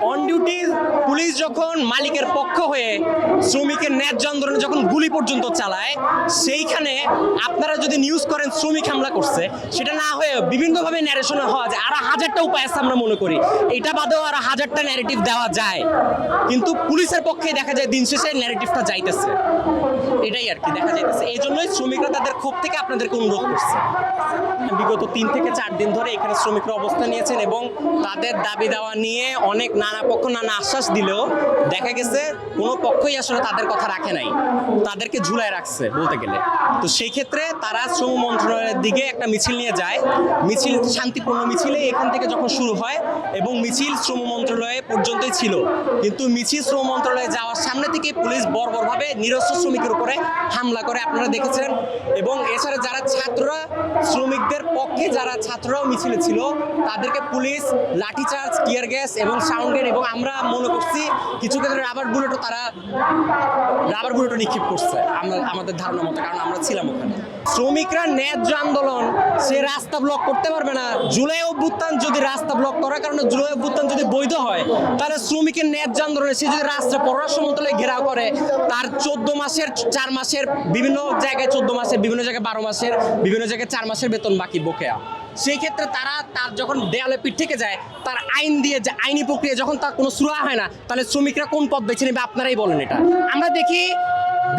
on duty, police যখন মালিকের পক্ষ হয়ে শ্রমিকের ন্যায্য আন্দোলনে যখন গুলি পর্যন্ত চালায়, সেইখানে আপনারা যদি নিউজ করেন শ্রমিক হামলা করছে, সেটা না হয়ে বিভিন্নভাবে ন্যারেশনে হওয়া যায়। আরও হাজারটা উপায় আছে আমরা মনে করি। এটা বাদেও আরও হাজারটা ন্যারেটিভ দেওয়া যায়। কিন্তু পুলিশের পক্ষে দেখা যায় দিন শেষে ন্যারেটিভটা যাইতেছে। এটাই আর কি, দেখা যাইতেছে। এই জন্যই শ্রমিকরা তাদের ক্ষোভ থেকে আপনাদেরকে অনুরোধ করছে। বিগত তিন থেকে চার দিন ধরে এখানে শ্রমিকরা অবস্থান নিয়েছেন এবং তাদের দাবি দেওয়া নিয়ে অনেক নানা পক্ষ নানা আশ্বাস দিলেও দেখা গেছে কোনো পক্ষই আসলে তাদের কথা রাখে নাই। তাদেরকে ঝুলায় রাখছে বলতে গেলে। তো সেই ক্ষেত্রে তারা শ্রম মন্ত্রণালয়ের দিকে একটা মিছিল নিয়ে যায়। মিছিল শান্তিপূর্ণ মিছিলে এখান থেকে যখন শুরু হয় এবং মিছিল শ্রম মন্ত্রণালয়ে পর্যন্তই ছিল। কিন্তু মিছিল শ্রম মন্ত্রণালয়ে যাওয়ার সামনে থেকে পুলিশ বর্বরভাবে নিরস্ত্র শ্রমিকের উপরে হামলা করে আপনারা দেখেছেন এবং এছাড়া যারা ছাত্ররা, শ্রমিকদের পক্ষে যারা ছাত্ররাও মিছিলে ছিল, তাদেরকে পুলিশ, লাঠিচার্জ, টিয়ার গ্যাস এবং সাউন্ড এবং আমরা মনে করছি কিছু ক্ষেত্রে রাবার বুলেটও তারা, রাবার বুলেটও নিক্ষেপ করছে। আমরা, আমাদের ধারণা মতো, কারণ আমরা ছিলাম ওখানে। শ্রমিকরা ন্যায্য আন্দোলন, সে রাস্তা ব্লক করতে পারবে না। জুলাই অভ্যুত্থান যদি রাস্তা ব্লক করার কারণে জুলাই অভ্যুত্থান যদি বৈধ হয়, তাহলে শ্রমিকের ন্যায্য আন্দোলনে সে যদি রাস্তা পররাষ্ট্র মন্ত্রণালয় ঘেরাও করে, তার চোদ্দ মাসের, চার মাসের বিভিন্ন জায়গায় চোদ্দ মাসের, বিভিন্ন জায়গায় বারো মাসের, বিভিন্ন জায়গায় চার মাসের বেতন বাকি বকেয়া। সেই ক্ষেত্রে তারা তার যখন দেয়ালে পিঠ থেকে যায়, তার আইন দিয়ে যে আইনি প্রক্রিয়া, যখন তার কোনো সুরা হয় না, তাহলে শ্রমিকরা কোন পথ বেছে নেবে আপনারাই বলেন এটা। আমরা দেখি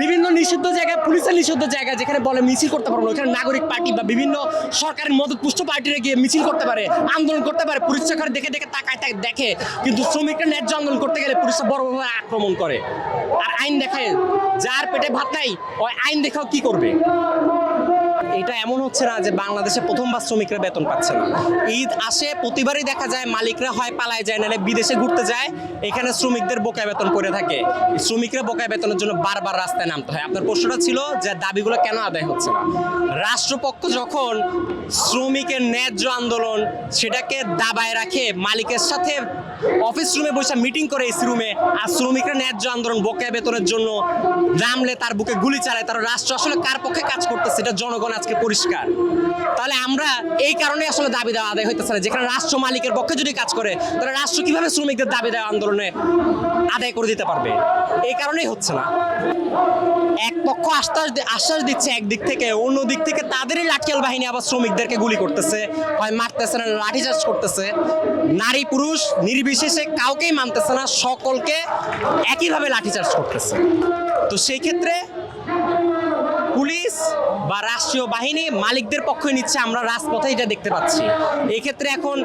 বিভিন্ন নিষিদ্ধ জায়গায় পুলিশের নিষিদ্ধ জায়গা যেখানে বলে মিছিল করতে পারব ওখানে নাগরিক পার্টি বা বিভিন্ন সরকারের মদত পুষ্ট পার্টিরা গিয়ে মিছিল করতে পারে, আন্দোলন করতে পারে, পুলিশ সরকার দেখে দেখে তাকায় তাকে দেখে, কিন্তু শ্রমিকরা ন্যায্য আন্দোলন করতে গেলে পুলিশরা বড় বড় আক্রমণ করে। আর আইন দেখে যার পেটে ভাত নাই, ওই আইন দেখাও কি করবে? এটা এমন হচ্ছে না যে বাংলাদেশে প্রথমবার শ্রমিকরা বেতন পাচ্ছে না। ঈদ আসে, প্রতিবারই দেখা যায় মালিকরা হয় পালায় যায়, নাহলে বিদেশে ঘুরতে যায়, এখানে শ্রমিকদের বোকায় বেতন করে থাকে। শ্রমিকরা বোকায় বেতনের জন্য বারবার রাস্তায় নামতে হয়। আপনার প্রশ্নটা ছিল যে দাবিগুলো কেন আদায় হচ্ছে না। রাষ্ট্রপক্ষ যখন শ্রমিকের ন্যায্য আন্দোলন সেটাকে দাবায় রাখে, মালিকের সাথে অফিস রুমে বসে মিটিং করে এসি রুমে আর শ্রমিকরা ন্যায্য আন্দোলন, বকেয়া বেতনের জন্য নামলে তার বুকে গুলি চালায়, তার রাষ্ট্র আসলে কার পক্ষে কাজ করতেছে, এটা জনগণ আজকে পরিষ্কার। তাহলে আমরা এই কারণে আসলে দাবি দেওয়া আদায় হইতেছে না, যেখানে রাষ্ট্র মালিকের পক্ষে যদি কাজ করে, তাহলে রাষ্ট্র কীভাবে শ্রমিকদের দাবি দেওয়া আন্দোলনে আদায় করে দিতে পারবে? এই কারণেই হচ্ছে না। এক পক্ষ আশ্বাস আশ্বাস দিচ্ছে একদিক থেকে অন্য দিক থেকে তাদেরই লাঠিয়াল বাহিনী আবার শ্রমিকদেরকে গুলি করতেছে, হয় মারতেছে না লাঠিচার্জ করতেছে। নারী, পুরুষ নির্বিশেষে কাউকেই মানতেছে না, সকলকে একইভাবে লাঠিচার্জ করতেছে। তো সেই ক্ষেত্রে পুলিশ বা রাষ্ট্রীয় বাহিনী মালিকদের পক্ষে নিচ্ছে, আমরা রাজপথে এটা দেখতে পাচ্ছি। এই ক্ষেত্রে এখন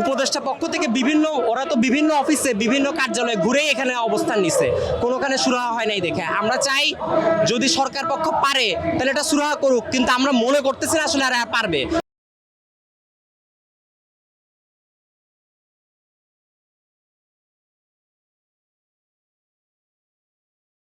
উপদেষ্টা পক্ষ থেকে বিভিন্ন, ওরা তো বিভিন্ন অফিসে, বিভিন্ন কার্যালয়ে ঘুরেই এখানে অবস্থান নিছে। কোনোখানে সুরাহা হয় নাই দেখে। আমরা চাই যদি সরকার পক্ষ পারে, তাহলে এটা সুরাহা করুক, কিন্তু আমরা মনে করতেছি না আসলে আর পারবে।